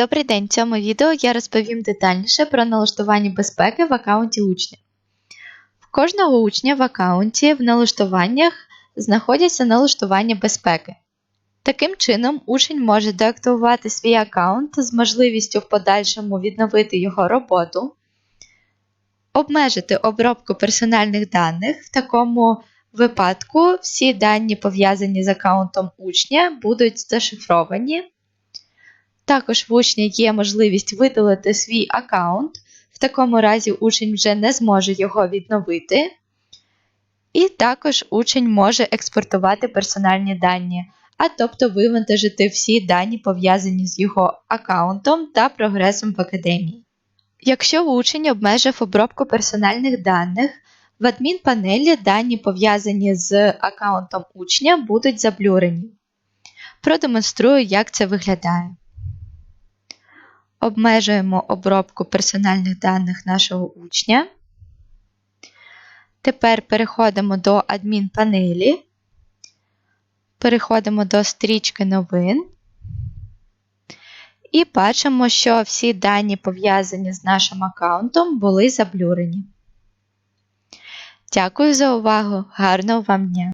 Добрий день! В цьому відео я розповім детальніше про налаштування безпеки в аккаунті учня. В кожного учня в аккаунті в налаштуваннях знаходяться налаштування безпеки. Таким чином, учень може деактивувати свій аккаунт з можливістю в подальшому відновити його роботу, обмежити обробку персональних даних. В такому випадку всі дані, пов'язані з аккаунтом учня, будуть зашифровані. Також в учня є можливість видалити свій аккаунт, в такому разі учень вже не зможе його відновити. І також учень може експортувати персональні дані, а тобто вивантажити всі дані, пов'язані з його аккаунтом та прогресом в академії. Якщо учень обмежив обробку персональних даних, в адмінпанелі дані, пов'язані з аккаунтом учня, будуть заблюрені. Продемонструю, як це виглядає. Обмежуємо обробку персональних даних нашого учня. Тепер переходимо до адмінпанелі. Переходимо до стрічки новин. І бачимо, що всі дані, пов'язані з нашим аккаунтом, були заблюрені. Дякую за увагу! Гарного вам дня!